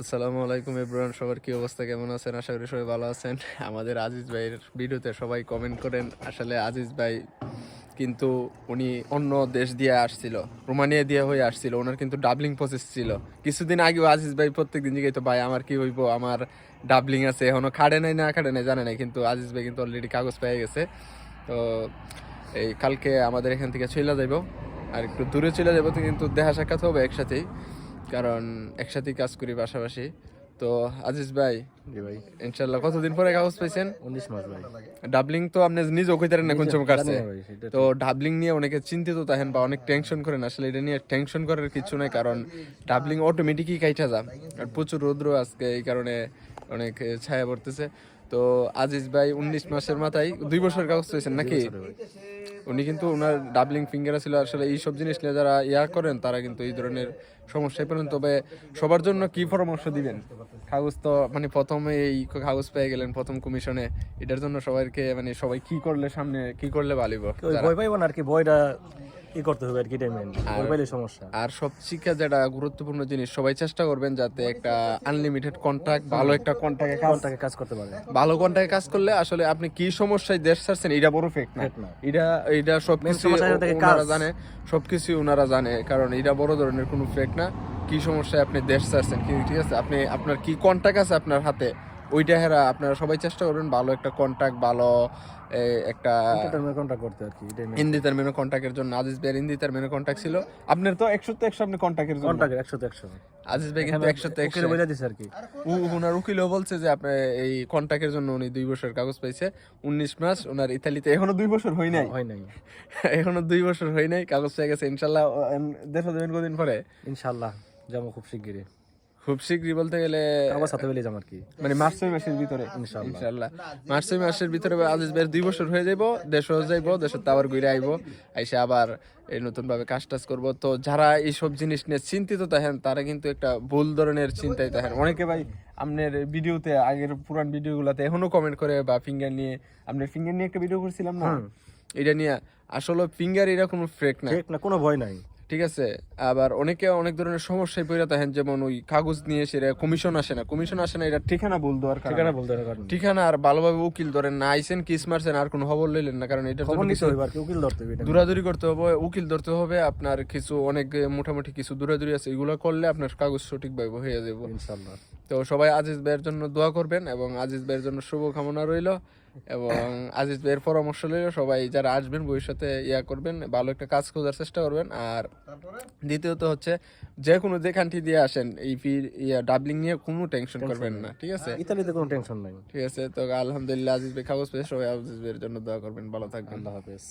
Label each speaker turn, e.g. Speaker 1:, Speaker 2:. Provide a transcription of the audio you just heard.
Speaker 1: আসসালামু আলাইকুম এব্রান সবার কি অবস্থা, কেমন আছেন? আশা করি সবাই ভালো আছেন। আমাদের আজিজ ভাইয়ের ভিডিওতে সবাই কমেন্ট করেন। আসলে আজিজ ভাই কিন্তু উনি অন্য দেশ দিয়ে আসছিল, রোমানিয়া দিয়ে হয়ে আসছিল, ওনার কিন্তু ডাবলিং প্রসেস ছিল। কিছুদিন আগেও আজিজ ভাই প্রত্যেক প্রত্যেকদিন জিজ্ঞাসা ভাই, আমার কি হইব? আমার ডাবলিং আছে, এখনও খাড়ে নাই না, খাড়ে নাই? জানে নাই, কিন্তু আজিজ ভাই কিন্তু অলরেডি কাগজ পেয়ে গেছে। তো এই কালকে আমাদের এখান থেকে চলে যাইব, আর একটু দূরে চলে যাব তো কিন্তু দেখা সাক্ষাৎ হবে একসাথেই। কারণ একসাথেই কাজ করি পাশাপাশি। তো আজিজ ভাই
Speaker 2: জি ভাই।
Speaker 1: ইনশাল্লাহ কতদিন পরে কাগজ পাইছেন?
Speaker 2: উনিশ মাস ভাই।
Speaker 1: ডাবলিং তো আপনি নিজেও কইতে পারেন না কোন সময় কাটছে
Speaker 2: জানি না ভাই, সেটা
Speaker 1: তো ডাবলিং নিয়ে অনেকে চিন্তিত থাকেন বা অনেক টেনশন করেন। আসলে এটা নিয়ে টেনশন করার কিছু নাই কারণ ডাবলিং অটোমেটিকই কাইটা যা আর প্রচুর রৌদ্র আজকে এই কারণে অনেক ছায়া পড়তেছে। তো আজিজ ভাই উনিশ মাসের মাথায় দুই বছর কাগজ পেয়েছেন নাকি? উনি কিন্তু ওনার ডাবলিং ফিঙ্গার ছিল আসলে এই সব জিনিস নিয়ে যারা ইয়া করেন তারা কিন্তু এই ধরনের সমস্যায় পড়েন তবে সবার জন্য কি পরামর্শ দিবেন? কাগজ তো মানে প্রথমে এই কাগজ পেয়ে গেলেন প্রথম কমিশনে এটার জন্য সবাইকে মানে সবাই কি করলে সামনে কি করলে
Speaker 2: ভালো ভয় পাইব না আর কি ভয়টা ই করতে হবে আর কি ভয় পাইলে সমস্যা।
Speaker 1: আর সব শিক্ষা যেটা গুরুত্বপূর্ণ জিনিস সবাই চেষ্টা করবেন যাতে একটা আনলিমিটেড ভালো একটা কাজ
Speaker 2: কাজ করতে পারে।
Speaker 1: ভালো কাজ করলে আসলে আপনি কি সমস্যায় দেশ ছাড়ছেন এটা বড় ফেক না। এটা এটা সব কিছু ওনারা। জানে সবকিছু ওনারা জানে কারণ এটা বড় ধরনের কোনো ফেক না। কি সমস্যায় আপনি দেশ ছাড়ছেন ঠিক আছে? আপনি আপনার কি কন্ট্যাক্ট আছে আপনার হাতে? ওইটা হেরা আপনারা সবাই চেষ্টা করবেন ভালো একটা কন্ট্যাক্ট ভালো একটা
Speaker 2: করতে আর কি
Speaker 1: কন্ট্যাক্টের জন্য আজিজ ভাইয়ের হিন্দি তার মেনু কন্ট্যাক্ট ছিল। আপনার তো একশো তো একশো আপনি কন্ট্যাক্টের জন্য।
Speaker 2: কোনটাকে একশো তো একশো
Speaker 1: আজিজ ভাই কিন্তু একশো তো একশো
Speaker 2: বোঝা দিছে আর কি।
Speaker 1: ওনার উকিলও বলছে যে আপনার এই কন্ট্যাক্টের জন্য উনি দুই বছর কাগজ পাইছে। উনিশ মাস ওনার ইতালিতে এখনও দুই বছর হয় নাই।
Speaker 2: হয় নাই।
Speaker 1: এখনও দুই বছর হয় নাই কাগজ পেয়ে গেছে ইনশাল্লাহ দেবেন কদিন পরে?
Speaker 2: ইনশাআল্লাহ যাব খুব শিগগিরই।
Speaker 1: খুব শীঘ্রই বলতে গেলে
Speaker 2: যাম আর কি।
Speaker 1: মানে মার্চ মাসের ভিতরে
Speaker 2: ইনশাআল্লাহ।
Speaker 1: ইনশাল্লাহ মার্চ মাসের ভিতরে আজিজ ভাইয়ের দুই বছর হয়ে যাইব যাইব দেশের তো আবার ঘুরে আইব আইসে আবার এই নতুন ভাবে কাজ টাজ করব। তো যারা এইসব জিনিস নিয়ে চিন্তিত থাকেন তারা কিন্তু একটা ভুল ধরনের চিন্তায় থাকেন। অনেকে ভাই আপনার ভিডিওতে আগের পুরান ভিডিওগুলোতে এখনও কমেন্ট করে বা ফিঙ্গার নিয়ে আপনার ফিঙ্গার নিয়ে একটা ভিডিও করছিলাম না? এটা নিয়ে আসলে ফিঙ্গার এটা কোনো ফ্রেক না
Speaker 2: কোনো ভয় নাই।
Speaker 1: ঠিক আছে? আবার অনেকে অনেক ধরনের সমস্যায় পড়ে থাকেন যেমন ওই কাগজ নিয়ে সেটা কমিশন আসে না। কমিশন আসে না এটা ঠিকানা ভুল দেওয়ার
Speaker 2: ঠিকানা ভুল দেওয়ার কারণ।
Speaker 1: ঠিকানা আর ভালোভাবে উকিল ধরেন না আইসেন কিস মারছেন আর কোনো খবর লইলেন না কারণ এটা
Speaker 2: খবর
Speaker 1: জন্য
Speaker 2: নিতে হবে আর উকিল ধরতে হবে
Speaker 1: দূরাদূরি করতে হবে উকিল ধরতে হবে আপনার কিছু অনেক মোটামুটি কিছু দূরাদূরি আছে এগুলো করলে আপনার কাগজ সঠিকভাবে হয়ে যাবে।
Speaker 2: ইনশাআল্লাহ।
Speaker 1: তো সবাই আজিজ ভাইয়ের জন্য দোয়া করবেন এবং আজিজ ভাইয়ের জন্য শুভ কামনা রইল এবং আজিজ ভাইয়ের পরামর্শ লইল সবাই যারা আসবেন ভবিষ্যতে ইয়া করবেন ভালো একটা কাজ খোঁজার চেষ্টা করবেন। আর দ্বিতীয়ত হচ্ছে যে কোনো যেখানটি দিয়ে আসেন এই ফি ইয়া ডাবলিং নিয়ে কোনো টেনশন করবেন না ঠিক আছে?
Speaker 2: ইতালিতে কোনো টেনশন নাই।
Speaker 1: ঠিক আছে তো আলহামদুলিল্লাহ আজিজ ভাই কাগজ পেয়ে সবাই আজিজ ভাইয়ের জন্য দোয়া করবেন ভালো থাকবেন।
Speaker 2: আল্লাহ হাফেজ।